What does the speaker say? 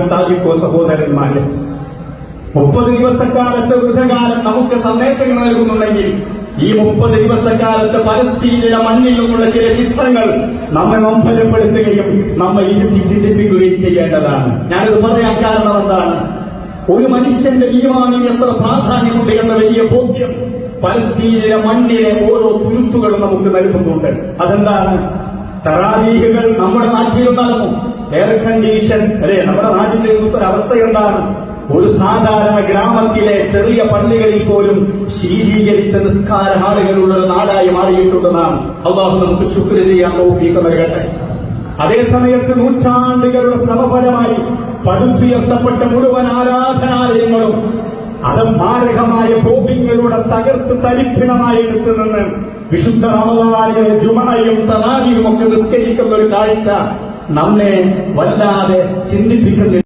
സാധിക്കോ സഹോദരന്മാരെ മുപ്പത് ദിവസക്കാലത്തെ വൃദ്ധകാലം നമുക്ക് സന്ദേശങ്ങൾ നൽകുന്നുണ്ടെങ്കിൽ ഈ മുപ്പത് ദിവസക്കാലത്ത് പലസ്തീനിലെ മണ്ണിലുമുള്ള ചില ചിത്രങ്ങൾ നമ്മെ നൊമ്പരപ്പെടുത്തുകയും നമ്മെ ഇരുത്തി ചിന്തിപ്പിക്കുകയും ചെയ്യേണ്ടതാണ്. ഞാനിത് പറയാൻ കാരണം എന്താണ്? ഒരു മനുഷ്യന്റെ ഈമാനിന് എത്ര പ്രാധാന്യമുണ്ട് എന്ന വലിയ ബോധ്യം പലസ്തീനിലെ മണ്ണിലെ ഓരോ തുരുത്തുകളും നമുക്ക് നൽകുന്നുണ്ട്. അതെന്താണ്? തറാവീഹുകൾ നമ്മുടെ നാട്ടിലും നടന്നു. എയർ കണ്ടീഷൻ അല്ലെ? നമ്മുടെ നാട്ടിന്റെ ഇന്നത്തെ അവസ്ഥ എന്താണ് ഒരു സാധാരണ ഗ്രാമത്തിലെ ചെറിയ പള്ളികളിൽ പോലും ശീലീകരിച്ച നിസ്കാര ഹാളുകളുള്ള ഒരു നാടായി മാറിയിട്ടുണ്ടെന്നാണ്. അള്ളാഹു നമുക്ക് ശുക്ര ചെയ്യാൻ തൗഫീഖ് നൽകട്ടെ. അതേസമയത്ത് നൂറ്റാണ്ടുകളുടെ ശ്രമഫലമായി പടുത്തുയർത്തപ്പെട്ട മുഴുവൻ അത് മാരകമായ ബോംബിങ്ങളുടെ തകർത്ത് തരിപ്പിണമായി എടുത്തു നിന്ന് വിശുദ്ധ റമദാനിലെ ജുമണയും തലാവിയും ഒക്കെ നിസ്കരിക്കുന്ന ഒരു കാഴ്ച നമ്മെ വല്ലാതെ ചിന്തിപ്പിക്കുന്നില്ല.